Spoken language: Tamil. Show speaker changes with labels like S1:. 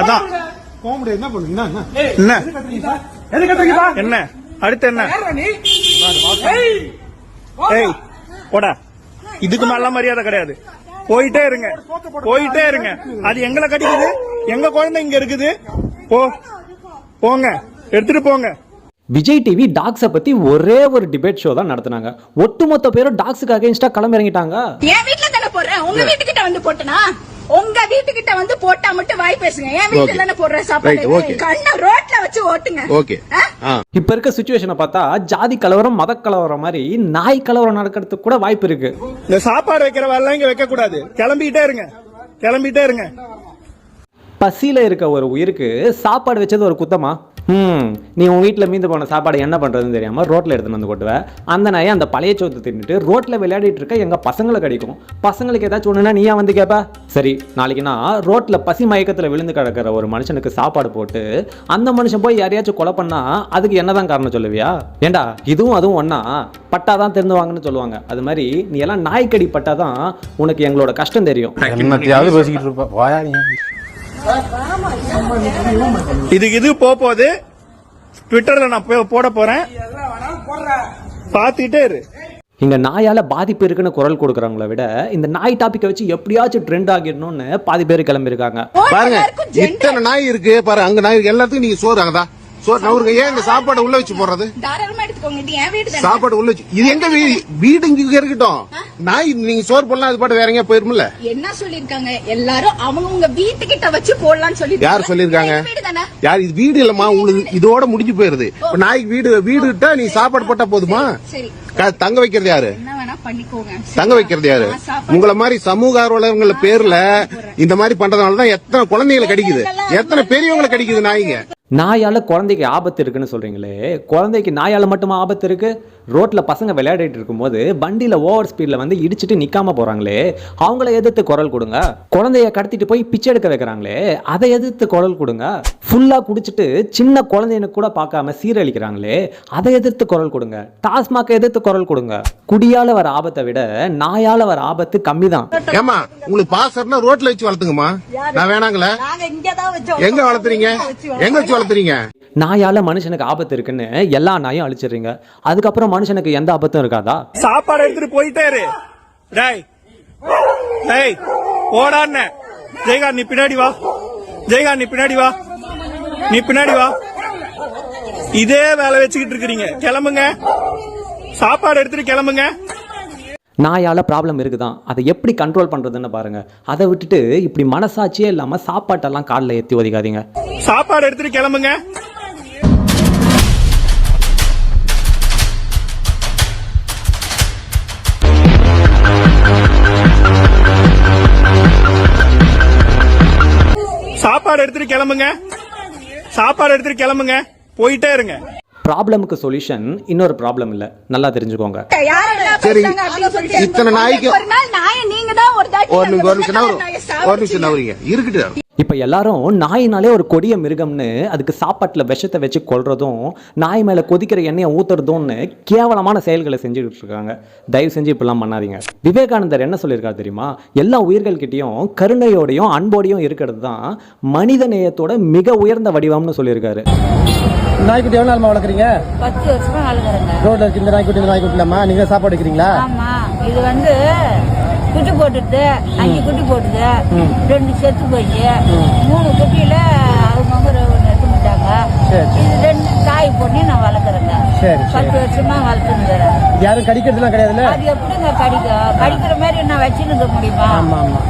S1: அதான்.
S2: என்ன பண்ணுங்க என்ன
S1: என்ன?
S2: எது கட்டுறீங்கப்பா
S1: என்ன? அடுத்து என்ன?
S2: யாரா நீ?
S1: ஏய் போடா. இதுக்கு மேல மரியாதை கிடையாது. போயிட்டே இருங்க. போயிட்டே இருங்க. அது எங்களை கடிக்குது எங்க குழந்தை இங்க இருக்குது. போ. போங்க. எடுத்துட்டு போங்க.
S3: விஜய் டிவி டாக்ஸை பத்தி ஒரே ஒரு டிபேட் ஷோ தான் நடத்துனாங்க. ஒட்டுமொத்த பேரும் டாக்ஸுக்கு அகைன்ஸ்டா களம் இறங்கிட்டாங்க.
S4: என் வீட்ல தானே போடுறேன்? உங்க வீட்டுக்கிட்ட வந்து போட்டனா? உங்க வீட்டுக்கிட்ட வந்து போட்டா மட்டும் வாய் பேசுங்க. என் வீட்டுல தானே போடுற சாப்பாடு
S5: okay.
S4: கண்ண ரோட்ல வச்சு ஓட்டுங்க.
S5: ஓகே
S3: இப்ப இருக்க சுச்சுவேஷனை பார்த்தா ஜாதி கலவரம் மத கலவரம் மாதிரி நாய் கலவரம் நடக்கிறதுக்கு கூட வாய்ப்பு இருக்கு.
S1: இந்த சாப்பாடு வைக்கிற வேலை இங்க வைக்க கூடாது. கிளம்பிட்டே இருங்க. கிளம்பிட்டே இருங்க.
S3: பசியில இருக்க ஒரு உயிருக்கு சாப்பாடு வச்சது ஒரு குத்தமா? ம். நீ உன் வீட்டில் மீந்து போன சாப்பாடு என்ன பண்ணுறதுன்னு தெரியாமல் ரோட்டில் எடுத்துன்னு வந்து கொட்டுவேன் அந்த நாயை அந்த பழைய சோத்து தின்னுட்டு ரோட்டில் விளையாடிட்டு இருக்க எங்கள் பசங்களை கிடைக்கும். பசங்களுக்கு ஏதாச்சும் ஒன்றுனா நீயா வந்து கேட்ப சரி நாளைக்கு நான் ரோட்டில் பசி மயக்கத்தில் விழுந்து கிடக்கிற ஒரு மனுஷனுக்கு சாப்பாடு போட்டு அந்த மனுஷன் போய் யாரையாச்சும் கொலை பண்ணால் அதுக்கு என்னதான் காரணம் சொல்லுவியா? ஏண்டா இதுவும் அதுவும் ஒன்றா பட்டாதான் திருந்துவாங்கன்னு சொல்லுவாங்க. அது மாதிரி நீ எல்லாம் நாய்க்கடி பட்டாதான் உனக்கு எங்களோட கஷ்டம் தெரியும்.
S1: இதுக்கு இது போக போகுது ட்விட்டர்ல நான் போட போறேன். பாத்துட்டே இரு.
S3: இங்க நாயால பாதிப்பு இருக்குன்னு குரல் கொடுக்குறவங்கள விட இந்த நாய் டாபிக்கை வச்சு எப்படியாச்சும் ட்ரெண்ட் ஆகிடணும்னு பாதி பேர் கிளம்பியிருக்காங்க.
S5: பாருங்க இத்தனை நாய் இருக்கு பாரு அங்க நாய் இருக்கு எல்லாத்துக்கும் நீங்க சோறு அங்கதா சோறு நவருங்க ஏன் இந்த சாப்பாடு உள்ள வச்சு
S4: தாராளமா எடுத்துக்கோங்க. தானே.
S5: சாப்பாடு உள்ள வச்சு இது எங்க வீடு வீடு இங்க இருக்கட்டும். நாய் நீங்க சோறு போடலாம் அது பாட்டு வேற எங்கேயா போயிருமில்ல
S4: என்ன சொல்லிருக்காங்க எல்லாரும் அவங்க உங்க வீட்டுக்கிட்ட வச்சு போடலாம்னு சொல்லி
S5: யார் சொல்லிருக்காங்க இது வீடு இல்லம்மா உங்களுக்கு இதோட முடிஞ்சு போயிருது. நாய்க்கு வீடு வீடு விட்டா நீ சாப்பாடு போட்டா போதுமா? தங்க வைக்கிறது யாரு? தங்க வைக்கிறது யாரு?
S4: நான்
S5: உங்கள மாதிரி சமூக ஆர்வலர்கள பேர்ல இந்த மாதிரி பண்றதுனால தான் எத்தனை குழந்தைகளை கடிக்குது. எத்தனை பெரியவங்களை கடிக்குது நாய்ங்க?
S3: நாயால குழந்தைக்கு ஆபத்து இருக்குன்னு சொல்றீங்களே குழந்தைக்கு நாயால மட்டுமா ஆபத்து இருக்கு? ரோட்ல பசங்க விளையாடிட்டு இருக்கும்போது வண்டியில ஓவர் ஸ்பீட்ல வந்து இடிச்சிட்டு நிக்காம போறாங்களே அவங்கள எதிர்த்து குரல் கொடுங்க. குழந்தைய கடத்திட்டு போய் பிச்சை எடுக்க வைக்கிறாங்களே அதை எதிர்த்து குரல் கொடுங்க. ஃபுல்லா குடிச்சிட்டு சின்ன குழந்தைன்னு கூட பார்க்காம சீரழிக்கிறாங்களே அதை எதிர்த்து குரல் கொடுங்க. டாஸ்மாக் எதிர்த்து குரல் கொடுங்க. குடியால வர ஆபத்தை விட நாயால வர ஆபத்து கம்மி தான்
S5: ஏமா உங்களுக்கு பாசர்னா ரோட்ல வச்சு வளர்த்துங்கம்மா. நான் வேணாங்களே? எங்க வளர்த்துறீங்க? எங்க வச்சு வளர்த்துறீங்க?
S3: நாயால மனுஷனுக்கு ஆபத்து இருக்குன்னு எல்லா நாயும் அழிச்சிடுறீங்க. அதுக்கப்புறம் மனுஷனுக்கு எந்த ஆபத்தும் இருக்காதா?
S1: சாப்பாடு எடுத்துட்டு போயிட்டே இரு. டேய் டேய் ஓடான்னு ஜெயகாந்த் நீ பின்னாடி வா. ஜெயகாந்த் நீ பின்னாடி வா. நீ பின்னாடி வா. இதே வேலை வச்சுக்கிட்டு இருக்கிறீங்க. கிளம்புங்க. சாப்பாடு எடுத்துட்டு கிளம்புங்க.
S3: நாயால ப்ராப்ளம் இருக்குதான். அதை எப்படி கண்ட்ரோல் பண்றதுன்னு பாருங்க. அதை விட்டுட்டு இப்படி மனசாட்சியே இல்லாம சாப்பாட்டெல்லாம் காலில் ஏற்றி ஒதுக்காதீங்க.
S1: சாப்பாடு எடுத்துட்டு கிளம்புங்க. சாப்பாடு எடுத்துட்டு கிளம்புங்க. சாப்பாடு எடுத்துட்டு கிளம்புங்க. போயிட்டே இருங்க.
S3: ப்ராப்ளமுக்கு சொல்யூஷன் இன்னொரு ப்ராப்ளம் இல்ல. நல்லா தெரிஞ்சுக்கோங்க.
S5: சரி, இத்தனை நாய்க்கு-
S4: ஒரு நாள் நாயை நீங்க தான் ஒரு தாட்டி
S5: ஒரு நிமிஷம் ஒரு நிமிஷம் நவருங்க. இருக்கட்டும்
S3: இப்ப எல்லாரும் நாயினாலே ஒரு கொடிய மிருகம்னு அதுக்கு சாப்பாட்டுல விஷத்தை வச்சு கொல்றதும் நாய் மேல கொதிக்கிற எண்ணெயை ஊத்துறதும்னு கேவலமான செயல்களை செஞ்சுட்டு இருக்காங்க. தயவு செஞ்சு இப்படிலாம் பண்ணாதீங்க. விவேகானந்தர் என்ன சொல்லியிருக்காரு தெரியுமா? எல்லா உயிர்கள்கிட்டயும் கருணையோடையும் அன்போடையும் இருக்கிறது தான் மனித நேயத்தோட மிக உயர்ந்த வடிவம்னு சொல்லியிருக்காரு.
S2: நாய்க்குட்டி எவ்வளவு நாள் வளர்க்குறீங்க?
S6: பத்து வருஷமா வளர்க்குறேங்க.
S2: ரோட்ல இருக்கு இந்த நாய்க்குட்டி இந்த நாய்க்குட்டி இல்லாமா நீங்க சாப்பாடு வைக்கிறீங்களா?
S6: ஆமா. இது வந்து குட்டி போட்டுட்டு அஞ்சு குட்டி போட்டுது. ரெண்டு செத்து போச்சு. மூணு குட்டியில அவங்க எடுத்து விட்டாங்க. இது ரெண்டு தாய் பொண்ணி நான் வளர்க்குறேங்க. பத்து வருஷமா வளர்த்துனுங்கிறேன்
S2: யாரும் கடிக்கிறதுலாம் கிடையாதுல்ல?
S6: அது எப்படிங்க கடிக்கும்? கடிக்கிற மாதிரி நான் வச்சுன்னு இருக்க முடியுமா?
S2: ஆமா ஆமா.